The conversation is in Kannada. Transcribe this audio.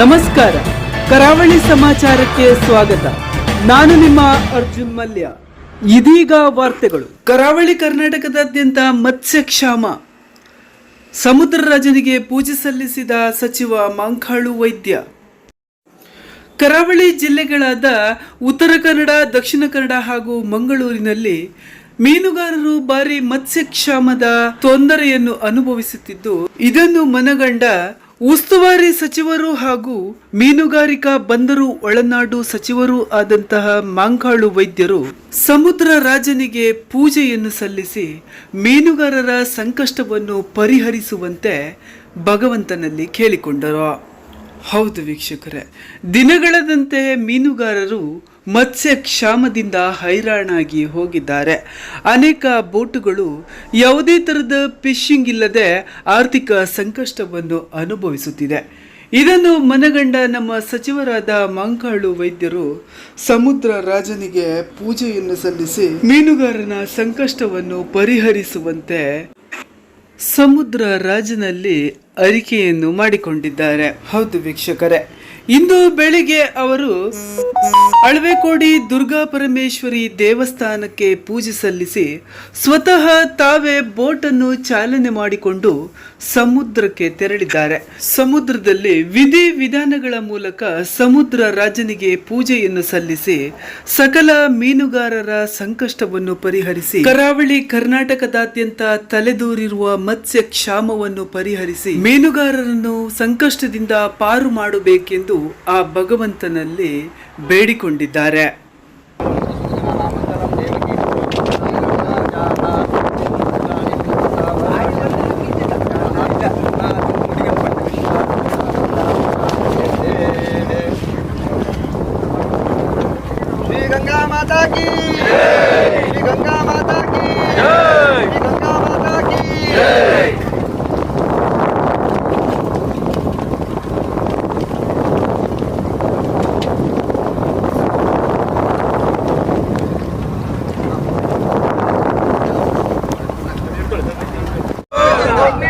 ನಮಸ್ಕಾರ. ಕರಾವಳಿ ಸಮಾಚಾರಕ್ಕೆ ಸ್ವಾಗತ. ನಾನು ನಿಮ್ಮ ಅರ್ಜುನ್ ಮಲ್ಯ. ಇದೀಗ ವಾರ್ತೆಗಳು. ಕರಾವಳಿ ಕರ್ನಾಟಕದಾದ್ಯಂತ ಮತ್ಸ್ಯಕ್ಷಾಮ. ಸಮುದ್ರ ರಾಜನಿಗೆ ಪೂಜೆ ಸಲ್ಲಿಸಿದ ಸಚಿವ ಮಾಂಕಾಳು ವೈದ್ಯ. ಕರಾವಳಿ ಜಿಲ್ಲೆಗಳಾದ ಉತ್ತರ ಕನ್ನಡ, ದಕ್ಷಿಣ ಕನ್ನಡ ಹಾಗೂ ಮಂಗಳೂರಿನಲ್ಲಿ ಮೀನುಗಾರರು ಭಾರಿ ಮತ್ಸ್ಯಕ್ಷಾಮದ ತೊಂದರೆಯನ್ನು ಅನುಭವಿಸುತ್ತಿದ್ದು, ಇದನ್ನು ಮನಗಂಡ ಉಸ್ತುವಾರಿ ಸಚಿವರು ಹಾಗೂ ಮೀನುಗಾರಿಕಾ ಬಂದರು ಒಳನಾಡು ಸಚಿವರೂ ಆದಂತಹ ಮಾಂಕಾಳು ವೈದ್ಯರು ಸಮುದ್ರ ರಾಜನಿಗೆ ಪೂಜೆಯನ್ನು ಸಲ್ಲಿಸಿ ಮೀನುಗಾರರ ಸಂಕಷ್ಟವನ್ನು ಪರಿಹರಿಸುವಂತೆ ಭಗವಂತನಲ್ಲಿ ಕೇಳಿಕೊಂಡರು. ಹೌದು ವೀಕ್ಷಕರೇ, ದಿನಗಳದಂತೆ ಮೀನುಗಾರರು ಮತ್ಸ್ಯ ಕ್ಷಾಮದಿಂದ ಹೈರಾಣಾಗಿ ಹೋಗಿದ್ದಾರೆ. ಅನೇಕ ಬೋಟುಗಳು ಯಾವುದೇ ಥರದ ಫಿಶಿಂಗ್ ಇಲ್ಲದೆ ಆರ್ಥಿಕ ಸಂಕಷ್ಟವನ್ನು ಅನುಭವಿಸುತ್ತಿದೆ. ಇದನ್ನು ಮನಗಂಡ ನಮ್ಮ ಸಚಿವರಾದ ಮಂಕಾಳು ವೈದ್ಯರು ಸಮುದ್ರ ರಾಜನಿಗೆ ಪೂಜೆಯನ್ನು ಸಲ್ಲಿಸಿ ಮೀನುಗಾರನ ಸಂಕಷ್ಟವನ್ನು ಪರಿಹರಿಸುವಂತೆ ಸಮುದ್ರ ರಾಜನಲ್ಲಿ ಅರಿಕೆಯನ್ನು ಮಾಡಿಕೊಂಡಿದ್ದಾರೆ. ಹೌದು ವೀಕ್ಷಕರೇ. ಇಂದು ಬೆಳಿಗ್ಗೆ ಅವರು ಅಳವೆಕೋಡಿ ದುರ್ಗಾ ಪರಮೇಶ್ವರಿ ದೇವಸ್ಥಾನಕ್ಕೆ ಪೂಜೆ ಸಲ್ಲಿಸಿ ಸ್ವತಃ ತಾವೇ ಬೋಟ್ ಅನ್ನು ಚಾಲನೆ ಮಾಡಿಕೊಂಡು ಸಮುದ್ರಕ್ಕೆ ತೆರಳಿದ್ದಾರೆ. ಸಮುದ್ರದಲ್ಲಿ ವಿಧಿ ವಿಧಾನಗಳ ಮೂಲಕ ಸಮುದ್ರ ರಾಜನಿಗೆ ಪೂಜೆಯನ್ನು ಸಲ್ಲಿಸಿ ಸಕಲ ಮೀನುಗಾರರ ಸಂಕಷ್ಟವನ್ನು ಪರಿಹರಿಸಿ ಕರಾವಳಿ ಕರ್ನಾಟಕದಾದ್ಯಂತ ತಲೆದೂರಿರುವ ಮತ್ಸ್ಯ ಕ್ಷಾಮವನ್ನು ಪರಿಹರಿಸಿ ಮೀನುಗಾರರನ್ನು ಸಂಕಷ್ಟದಿಂದ ಪಾರು ಮಾಡಬೇಕೆಂದು ಆ ಭಗವಂತನಲ್ಲಿ ಬೇಡಿಕೊಂಡಿದ್ದಾರೆ. ಗಂಗಾ ಮಾತಾ ಕೀ